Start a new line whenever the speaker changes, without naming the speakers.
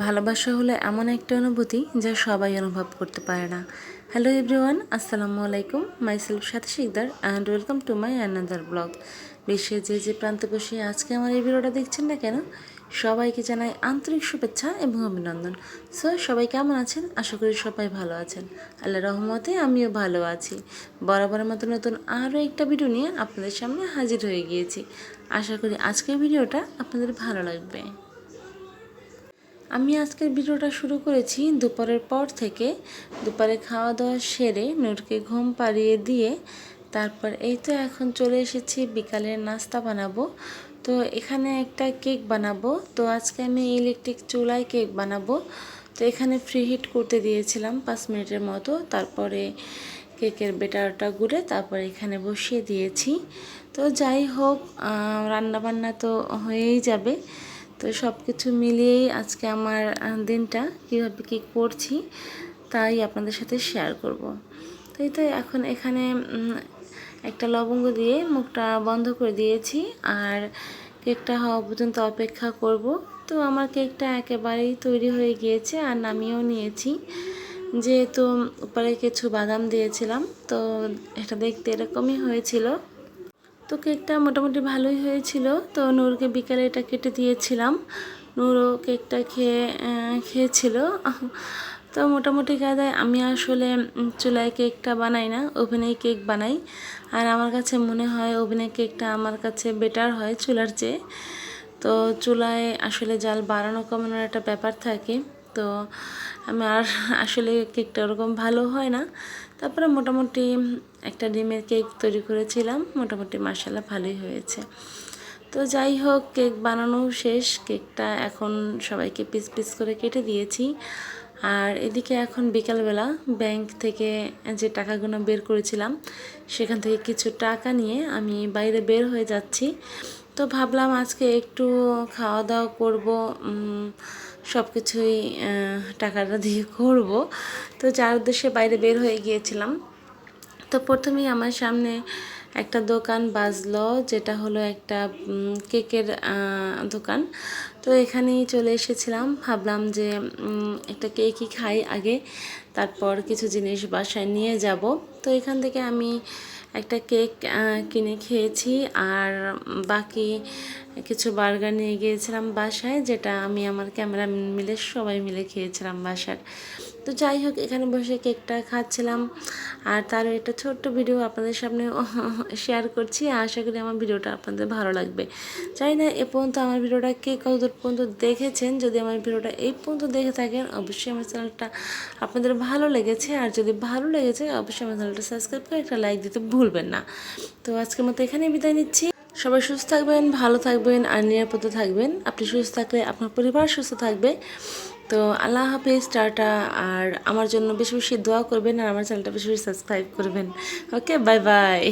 ভালোবাসা হলো এমন একটা অনুভূতি যা সবাই অনুভব করতে পারে না। হ্যালো এভরিওয়ান আসসালামু আলাইকুম। মাই সেলফ সাথে Sikdar and welcome to my another blog বিশ্বের যে যে প্রান্তে বসে আজকে আমার এই ভিডিওটা দেখছেন না কেন, সবাইকে জানাই আন্তরিক শুভেচ্ছা এবং অভিনন্দন। সো সবাই কেমন আছেন? আশা করি সবাই ভালো আছেন। আল্লাহ রহমতে আমিও ভালো আছি। বরাবরের মতো নতুন আরও একটা ভিডিও নিয়ে আপনাদের সামনে হাজির হয়ে গিয়েছি। আশা করি আজকের ভিডিওটা আপনাদের ভালো লাগবে। আমি আজকের ভিডিওটা শুরু করেছি দুপুরের পর থেকে। দুপুরে খাওয়া দাওয়া সেরে নূরকে ঘুম পাড়িয়ে দিয়ে তারপর এই তো এখন চলে এসেছি বিকালের নাস্তা বানাবো। তো এখানে একটা কেক বানাবো। তো আজকে আমি ইলেকট্রিক চুলায় কেক বানাবো। তো এখানে ফ্রি হিট করতে দিয়েছিলাম পাঁচ মিনিটের মতো। তারপরে কেকের বেটারটা গুলে তারপরে এখানে বসিয়ে দিয়েছি। তো যাই হোক রান্নাবান্না তো হয়েই যাবে। তো সব কিছু মিলিয়েই আজকে আমার দিনটা কীভাবে কী করছি তাই আপনাদের সাথে শেয়ার করব। তো এই তো এখন এখানে একটা লবঙ্গ দিয়ে মুখটা বন্ধ করে দিয়েছি আর কেকটা হওয়া পর্যন্ত অপেক্ষা করব। তো আমার কেকটা একেবারেই তৈরি হয়ে গিয়েছে আর নামিয়েও নিয়েছি। যেহেতু উপরে কিছু বাদাম দিয়েছিলাম, তো এটা দেখতে এরকমই হয়েছিল। তো কেকটা মোটামুটি ভালোই হয়েছিল। তো নূরকে বিকালে এটা কেটে দিয়েছিলাম। নূরও কেকটা খেয়ে খেয়েছিল। তো মোটামুটি কায়দায় আমি আসলে চুলায় কেকটা বানাই না, ওভেনেই কেক বানাই। আর আমার কাছে মনে হয় ওভেনের কেকটা আমার কাছে বেটার হয় চুলার চেয়ে। তো চুলায় আসলে জাল বাড়ানো কমানোর একটা ব্যাপার থাকে। তো আমার আসলে কেকটা ওরকম ভালো হয় না। তারপরে মোটামুটি একটা ডিমের কেক তৈরি করেছিলাম, মোটামুটি মাসালা ভালোই হয়েছে। তো যাই হোক, কেক বানানো শেষ, কেকটা এখন সবাইকে পিস পিস করে কেটে দিয়েছি। আর এদিকে এখন বিকালবেলা ব্যাংক থেকে যে টাকাগুলো বের করেছিলাম, সেখান থেকে কিছু টাকা নিয়ে আমি বাইরে বের হয়ে যাচ্ছি। তো ভাবলাম আজকে একটু খাওয়া দাওয়া করব সব কিছুই টাকাটা দিয়ে করব। তো যার উদ্দেশ্যে বাইরে বের হয়ে গিয়েছিলাম। তো প্রথমেই আমার সামনে একটা দোকান বাজলো, যেটা হলো একটা কেকের দোকান। তো এখানেই চলে এসেছিলাম। ভাবলাম যে একটা কেকই খাই আগে, তারপর কিছু জিনিস বাসায় নিয়ে যাব। তো এখান থেকে আমি একটা কেক কিনে খেয়েছি আর বাকি কিছু বার্গার নিয়ে গিয়েছিলাম বাসায়, যেটা আমি আমার ক্যামেরা মিলে সবাই মিলে খেয়েছিলাম বাসার। তো যাই হোক, এখানে বসে কেকটা খাচ্ছিলাম। আর তার একটা ছোট্ট ভিডিও আপনাদের সামনে শেয়ার করছি। আশা করি আমার ভিডিওটা আপনাদের ভালো লাগবে। চাই না এ পর্যন্ত আমার ভিডিওটা কে কতদূর পর্যন্ত দেখেছেন। যদি আমার ভিডিওটা এই পর্যন্ত দেখে থাকেন, অবশ্যই আমার চ্যানেলটা আপনাদের ভালো লেগেছে। আর যদি ভালো লেগেছে, অবশ্যই আমার চ্যানেলটা সাবস্ক্রাইব করে একটা লাইক দিতে ভুলবেন না। তো আজকের মতো এখানেই বিদায় নিচ্ছি। সবাই সুস্থ থাকবেন, ভালো থাকবেন, আর নিরাপদে থাকবেন। আপনি সুস্থ থাকলে আপনার পরিবার সুস্থ থাকবে। তো আল্লাহ হাফিজ, টাটা। আর আমার জন্য বেশি বেশি দোয়া করবেন আর আমার চ্যানেলটা বেশি বেশি সাবস্ক্রাইব করবেন। Okay bye bye